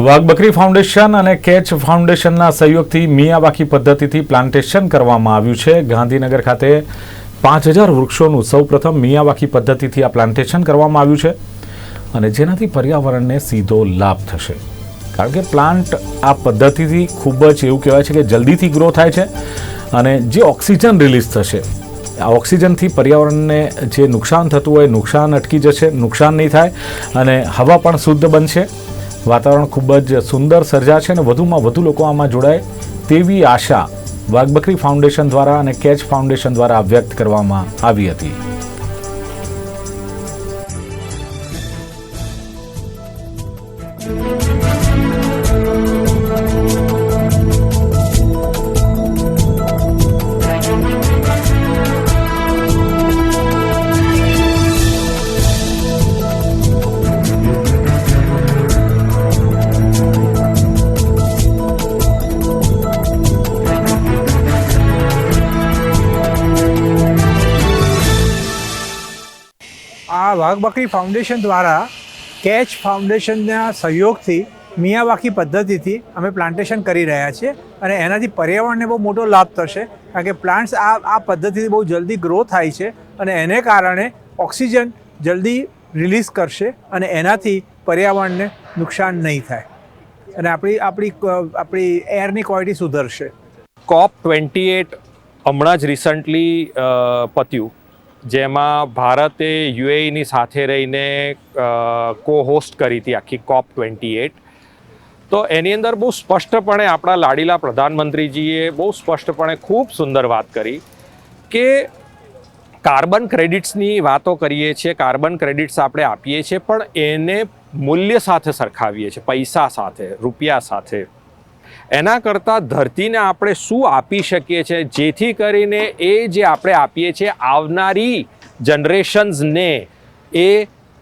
વાઘ બકરી ફાઉન્ડેશન અને કેચ ફાઉન્ડેશનના સહયોગથી મિયાવાકી પદ્ધતિથી પ્લાન્ટેશન કરવામાં આવ્યું છે. ગાંધીનગર ખાતે પાંચ હજાર વૃક્ષોનું સૌપ્રથમ મિયાવાકી પદ્ધતિથી આ પ્લાન્ટેશન કરવામાં આવ્યું છે અને જેનાથી પર્યાવરણને સીધો લાભ થશે. કારણ કે પ્લાન્ટ આ પદ્ધતિથી ખૂબ જ એવું કહેવાય છે કે જલ્દીથી ગ્રો થાય છે અને જે ઓક્સિજન રિલીઝ થશે, આ ઓક્સિજનથી પર્યાવરણને જે નુકસાન થતું હોય, નુકસાન અટકી જશે, નુકસાન નહીં થાય અને હવા પણ શુદ્ધ બનશે. વાતાવરણ ખૂબ જ સુંદર સર્જાશે અને વધુમાં વધુ લોકો આમાં જોડાય તેવી આશા વાઘબકરી ફાઉન્ડેશન દ્વારા અને કેચ ફાઉન્ડેશન દ્વારા વ્યક્ત કરવામાં આવી હતી. thank વાઘ બકરી ફાઉન્ડેશન દ્વારા કેચ ફાઉન્ડેશનના સહયોગથી મિયાવાકી પદ્ધતિથી અમે પ્લાન્ટેશન કરી રહ્યા છીએ અને એનાથી પર્યાવરણને બહુ મોટો લાભ થશે. કારણ કે પ્લાન્ટ્સ આ આ પદ્ધતિથી બહુ જલ્દી ગ્રો થાય છે અને એને કારણે ઓક્સિજન જલ્દી રિલીઝ કરશે અને એનાથી પર્યાવરણને નુકસાન નહીં થાય. અને આપણી આપણી આપણી એરની ક્વોલિટી સુધરશે. કોપ ટ્વેન્ટી એટ હમણાં જ રિસન્ટલી પત્યું. જેમાં ભારતે યુએઈની સાથે રહીને કો હોસ્ટ કરી હતી આખી કોપ ટ્વેન્ટી એટ તો એની અંદર બહુ સ્પષ્ટપણે આપણા લાડીલા પ્રધાનમંત્રીજીએ બહુ સ્પષ્ટપણે ખૂબ સુંદર વાત કરી કે કાર્બન ક્રેડિટ્સની વાતો કરીએ છીએ, કાર્બન ક્રેડિટ્સ આપણે આપીએ છીએ, પણ એને મૂલ્ય સાથે સરખાવીએ છીએ, પૈસા સાથે, રૂપિયા સાથે. એના કરતાં ધરતીને આપણે શું આપી શકીએ છીએ? જેથી કરીને એ જે આપણે આપીએ છીએ આવનારી જનરેશન્સને એ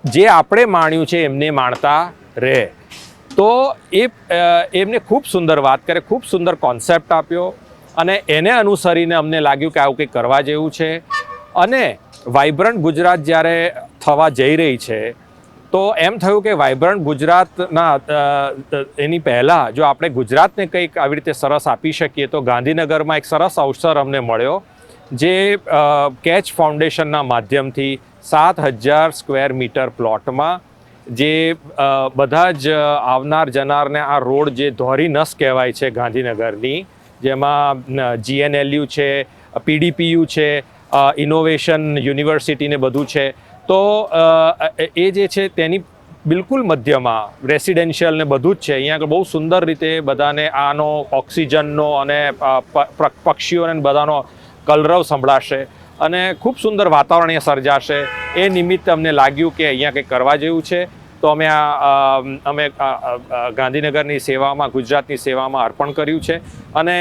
જે આપણે માણ્યું છે એમને માણતા રહે. તો એ એમને ખૂબ સુંદર વાત કરે, ખૂબ સુંદર કોન્સેપ્ટ આપ્યો અને એને અનુસરીને અમને લાગ્યું કે આવું કંઈક કરવા જેવું છે. અને વાઇબ્રન્ટ ગુજરાત જ્યારે થવા જઈ રહી છે તો એમ થયું કે વાઇબ્રન્ટ ગુજરાતના એની પહેલાં જો આપણે ગુજરાતને કંઈક આવી રીતે સરસ આપી શકીએ, તો ગાંધીનગરમાં એક સરસ અવસર અમને મળ્યો, જે કેચ ફાઉન્ડેશનના માધ્યમથી સાત હજાર સ્ક્વેર મીટર પ્લોટમાં જે બધા જ આવનાર જનારને આ રોડ જે ધોરી નસ કહેવાય છે ગાંધીનગરની, જેમાં જીએનએલયુ છે, પીડીપીયુ છે ઇનોવેશન યુનિવર્સિટીને બધું છે તો એ જે છે તેની બિલકુલ મધ્યમાં રેસિડેન્શિયલ ને બધું જ છે. અહીંયા આગળ બહુ સુંદર રીતે બધાને આનો ઓક્સિજનનો અને પક્ષીઓને બધાનો કલરવ સંભળાશે અને ખૂબ સુંદર વાતાવરણ અહીંયા સર્જાશે. એ નિમિત્તે અમને લાગ્યું કે અહીંયા કંઈક કરવા જેવું છે. તો અમે આ અમે ગાંધીનગરની સેવામાં, ગુજરાતની સેવામાં અર્પણ કર્યું છે. અને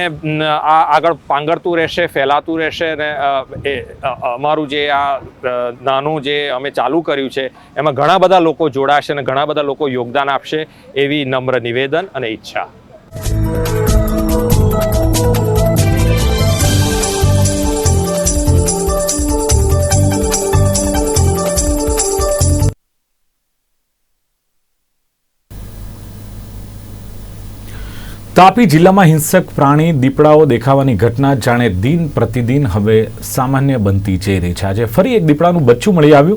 આ આગળ પાંગરતું રહેશે, ફેલાતું રહેશે અને અમારું જે આ નાનું જે અમે ચાલુ કર્યું છે, એમાં ઘણા બધા લોકો જોડાશે અને ઘણા બધા લોકો યોગદાન આપશે એવી નમ્ર નિવેદન અને ઈચ્છા. તાપી જિલ્લામાં હિંસક પ્રાણી દીપડાઓ દેખાવાની ઘટના જાણે દિન પ્રતિદિન હવે સામાન્ય બનતી જઈ રહી છે. આજે ફરી એક દીપડાનું બચ્ચું મળી આવ્યું.